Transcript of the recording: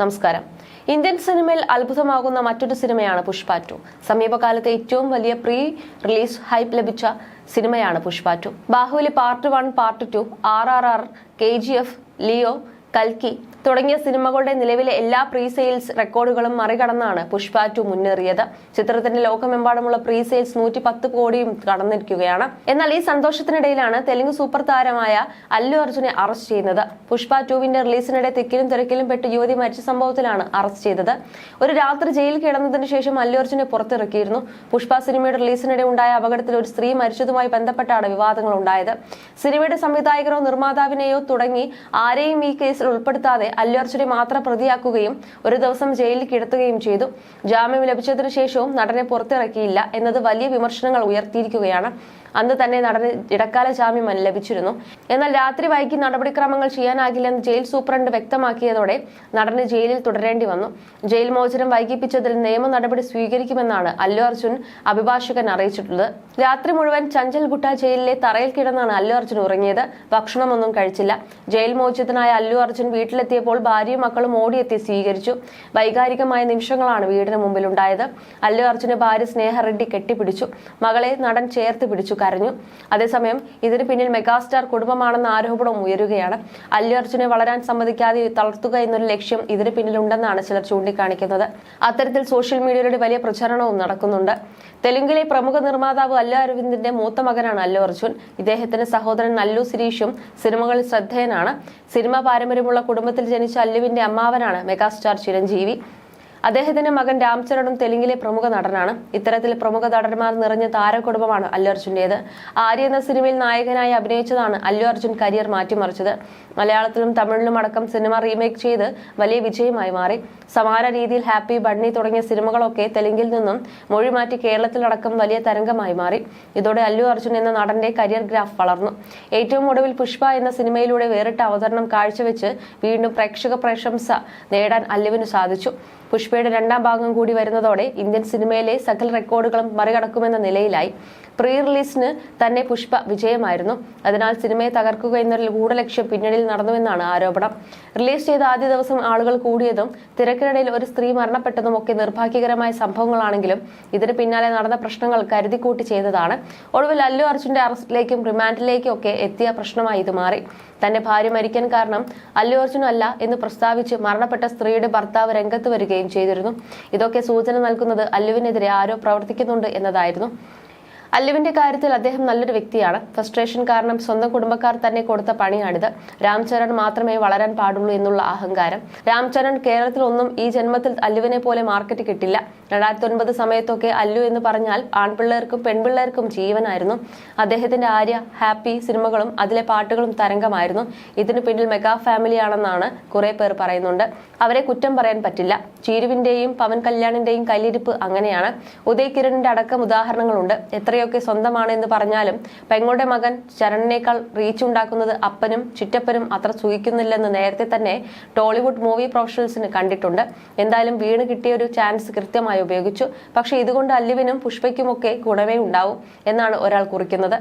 നമസ്കാരം. ഇന്ത്യൻ സിനിമയിൽ അത്ഭുതമാകുന്ന മറ്റൊരു സിനിമയാണ് പുഷ്പ ടു സമീപകാലത്തെ ഏറ്റവും വലിയ പ്രീ റിലീസ് ഹൈപ്പ് ലഭിച്ച സിനിമയാണ് Pushpa two Baahubali part one part two R R R K G F Leo കൽക്കി. തുടങ്ങിയ സിനിമകളുടെ നിലവിലെ എല്ലാ പ്രീ സെയിൽസ് റെക്കോർഡുകളും മറികടന്നാണ് പുഷ്പ ടു മുന്നേറിയത്. ചിത്രത്തിന്റെ ലോകമെമ്പാടുമുള്ള പ്രീ സെയിൽസ് നൂറ്റി പത്ത് കോടിയും കടന്നിരിക്കുകയാണ്. എന്നാൽ ഈ സന്തോഷത്തിനിടയിലാണ് തെലുങ്ക് സൂപ്പർ താരമായ അല്ലു അർജുനെ അറസ്റ്റ് ചെയ്യുന്നത്. പുഷ്പ ടുവിന്റെ റിലീസിനിടെ തിക്കിലും തിരക്കിലും പെട്ട് യുവതി മരിച്ച സംഭവത്തിലാണ് അറസ്റ്റ് ചെയ്തത്. ഒരു രാത്രി ജയിലിൽ കിടന്നതിന് ശേഷം അല്ലു അർജുനെ പുറത്തിറക്കിയിരുന്നു. പുഷ്പ സിനിമയുടെ റിലീസിനിടെ ഉണ്ടായ അപകടത്തിൽ ഒരു സ്ത്രീ മരിച്ചതുമായി ബന്ധപ്പെട്ടാണ് വിവാദങ്ങൾ ഉണ്ടായത് സിനിമയുടെ സംവിധായകരോ നിർമ്മാതാവിനെയോ തുടങ്ങി ആരെയും ഈ കേസിൽ ഉൾപ്പെടുത്താതെ അല്ലു മാത്രം പ്രതിയാക്കുകയും ഒരു ദിവസം ജയിലിൽ കിടത്തുകയും ചെയ്തു. ജാമ്യം ലഭിച്ചതിനു ശേഷവും നടനെ പുറത്തിറക്കിയില്ല എന്നത് വലിയ വിമർശനങ്ങൾ ഉയർത്തിയിരിക്കുകയാണ്. അന്ന് തന്നെ നടന് ഇടക്കാല ജാമ്യം ലഭിച്ചിരുന്നു. എന്നാൽ രാത്രി വൈകി നടപടിക്രമങ്ങൾ ചെയ്യാനാകില്ലെന്ന് ജയിൽ സൂപ്രണ്ട് വ്യക്തമാക്കിയതോടെ നടന് ജയിലിൽ തുടരേണ്ടി വന്നു. ജയിൽ മോചനം വൈകിപ്പിച്ചതിൽ നിയമ നടപടി സ്വീകരിക്കുമെന്നാണ് അല്ലു അർജുൻ അഭിഭാഷകൻ അറിയിച്ചിട്ടുള്ളത്. രാത്രി മുഴുവൻ ചഞ്ചൽഗുട്ട ജയിലിലെ തറയിൽ കിടന്നാണ് അല്ലു അർജുൻ ഉറങ്ങിയത്. ഭക്ഷണമൊന്നും കഴിച്ചില്ല. ജയിൽ മോചിതനായ അല്ലു അർജുൻ വീട്ടിലെത്തിയപ്പോൾ ഭാര്യയും മക്കളും ഓടിയെത്തി സ്വീകരിച്ചു. വൈകാരികമായ നിമിഷങ്ങളാണ് വീടിന് മുമ്പിൽ ഉണ്ടായത് അല്ലു അർജുന് ഭാര്യ സ്നേഹ റെഡ്ഡി കെട്ടിപ്പിടിച്ചു. മകളെ നടൻ ചേർത്ത് പിടിച്ചു. കരഞ്ഞു അതേസമയം ഇതിന് പിന്നിൽ മെഗാസ്റ്റാർ കുടുംബമാണെന്ന ആരോപണം ഉയരുകയാണ്. അല്ലു അർജുനെ വളരാൻ സമ്മതിക്കാതെ തളർത്തുക എന്നൊരു ലക്ഷ്യം ഇതിന് പിന്നിലുണ്ടെന്നാണ് ചിലർ ചൂണ്ടിക്കാണിക്കുന്നത്. അത്തരത്തിൽ സോഷ്യൽ മീഡിയയുടെ വലിയ പ്രചരണവും നടക്കുന്നുണ്ട്. തെലുങ്കിലെ പ്രമുഖ നിർമ്മാതാവ് അല്ലു അരവിന്ദിന്റെ മൂത്ത മകനാണ് അല്ലു അർജുൻ. ഇദ്ദേഹത്തിന്റെ സഹോദരൻ അല്ലു സിരീഷും സിനിമകളിൽ ശ്രദ്ധേയനാണ്. സിനിമ പാരമ്പര്യമുള്ള കുടുംബത്തിൽ ജനിച്ച അല്ലുവിന്റെ അമ്മാവനാണ് മെഗാസ്റ്റാർ ചിരഞ്ജീവി. അദ്ദേഹത്തിന്റെ മകൻ രാംചരണും തെലുങ്കിലെ പ്രമുഖ നടനാണ്. ഇത്തരത്തിൽ പ്രമുഖ നടന്മാർ നിറഞ്ഞ താരകുടുംബമാണ് അല്ലു അർജുന്റേത് ആര്യ എന്ന സിനിമയിൽ നായകനായി അഭിനയിച്ചതാണ് അല്ലു അർജുൻ കരിയർ മാറ്റിമറിച്ചത്. മലയാളത്തിലും തമിഴിലും അടക്കം സിനിമ റീമേക്ക് ചെയ്ത് വലിയ വിജയമായി മാറി. സമാന രീതിയിൽ ഹാപ്പി ബണ്ണി തുടങ്ങിയ സിനിമകളൊക്കെ തെലുങ്കിൽ നിന്നും മൊഴി മാറ്റി കേരളത്തിലടക്കം വലിയ തരംഗമായി മാറി. ഇതോടെ അല്ലു അർജുൻ എന്ന നടന്റെ കരിയർ ഗ്രാഫ് വളർന്നു. ഏറ്റവും ഒടുവിൽ പുഷ്പ എന്ന സിനിമയിലൂടെ വേറിട്ട അവതരണം കാഴ്ചവെച്ച് വീണ്ടും പ്രേക്ഷക പ്രശംസ നേടാൻ അല്ലുവിന് സാധിച്ചു. പുഷ്പയുടെ രണ്ടാം ഭാഗം കൂടി വരുന്നതോടെ ഇന്ത്യൻ സിനിമയിലെ സകല റെക്കോർഡുകളും മറികടക്കുമെന്ന നിലയിലായി. പ്രീ റിലീസിന് തന്നെ പുഷ്പ വിജയമായിരുന്നു. അതിനാൽ സിനിമയെ തകർക്കുക എന്നൊരു ഗൂഢലക്ഷ്യം പിന്നണിയിൽ നടന്നുവെന്നാണ് ആരോപണം. റിലീസ് ചെയ്ത ആദ്യ ദിവസം ആളുകൾ കൂടിയതും തിരക്കിനിടയിൽ ഒരു സ്ത്രീ മരണപ്പെട്ടതും ഒക്കെ നിർഭാഗ്യകരമായ സംഭവങ്ങളാണെങ്കിലും ഇതിന് പിന്നാലെ നടന്ന പ്രശ്നങ്ങൾ കരുതിക്കൂട്ടി ചെയ്തതാണ്. ഒടുവിൽ അല്ലു അർജുന്റെ അറസ്റ്റിലേക്കും റിമാൻഡിലേക്കും ഒക്കെ എത്തിയ പ്രശ്നമായി ഇത് മാറി. തന്റെ ഭാര്യ മരിക്കാൻ കാരണം അല്ലു അർജുൻ അല്ല എന്ന് പ്രസ്താവിച്ച് മരണപ്പെട്ട സ്ത്രീയുടെ ഭർത്താവ് രംഗത്ത് വരികയും ചെയ്തിരുന്നു. ഇതൊക്കെ സൂചന നൽകുന്നത് അല്ലുവിനെതിരെ ആരോ പ്രവർത്തിക്കുന്നുണ്ട് എന്നതായിരുന്നു. അല്ലുവിന്റെ കാര്യത്തിൽ അദ്ദേഹം നല്ലൊരു വ്യക്തിയാണ്. ഫ്രസ്ട്രേഷൻ കാരണം സ്വന്തം കുടുംബക്കാർ തന്നെ കൊടുത്ത പണിയാണിത്. രാംചരൺ മാത്രമേ വളരാൻ പാടുള്ളൂ എന്നുള്ള അഹങ്കാരം. രാംചരൺ കേരളത്തിൽ ഒന്നും ഈ ജന്മത്തിൽ അല്ലുവിനെ പോലെ മാർക്കറ്റ് കിട്ടില്ല. രണ്ടായിരത്തി ഒൻപത് സമയത്തൊക്കെ അല്ലു എന്ന് പറഞ്ഞാൽ ആൺപിള്ളേർക്കും പെൺപിള്ളേർക്കും ജീവനായിരുന്നു. അദ്ദേഹത്തിന്റെ ആര്യ ഹാപ്പി സിനിമകളും അതിലെ പാട്ടുകളും തരംഗമായിരുന്നു. ഇതിനു പിന്നിൽ മെഗാ ഫാമിലിയാണെന്നാണ് കുറെ പേർ പറയുന്നുണ്ട്. അവരെ കുറ്റം പറയാൻ പറ്റില്ല. ചീരുവിന്റെയും പവൻ കല്യാണിന്റെയും കല്ലിരിപ്പ് അങ്ങനെയാണ്. ഉദയ് കിരണിന്റെ അടക്കം ഉദാഹരണങ്ങളുണ്ട്. എത്രയൊക്കെ സ്വന്തമാണ് എന്ന് പറഞ്ഞാലും പെങ്ങളുടെ മകൻ ചരണിനേക്കാൾ റീച്ച് ഉണ്ടാക്കുന്നത് അപ്പനും ചിറ്റപ്പനും അത്ര സുഖിക്കുന്നില്ലെന്ന് നേരത്തെ തന്നെ ടോളിവുഡ് മൂവി പ്രൊഫഷണൽസിന് കണ്ടിട്ടുണ്ട്. എന്തായാലും വീണ് കിട്ടിയ ഒരു ചാൻസ് കൃത്യമായി ഉപയോഗിച്ചു. പക്ഷെ ഇതുകൊണ്ട് അല്ലുവിനും പുഷ്പയ്ക്കുമൊക്കെ ഗുണമേ ഉണ്ടാവും എന്നാണ് ഒരാൾ കുറിക്കുന്നത്.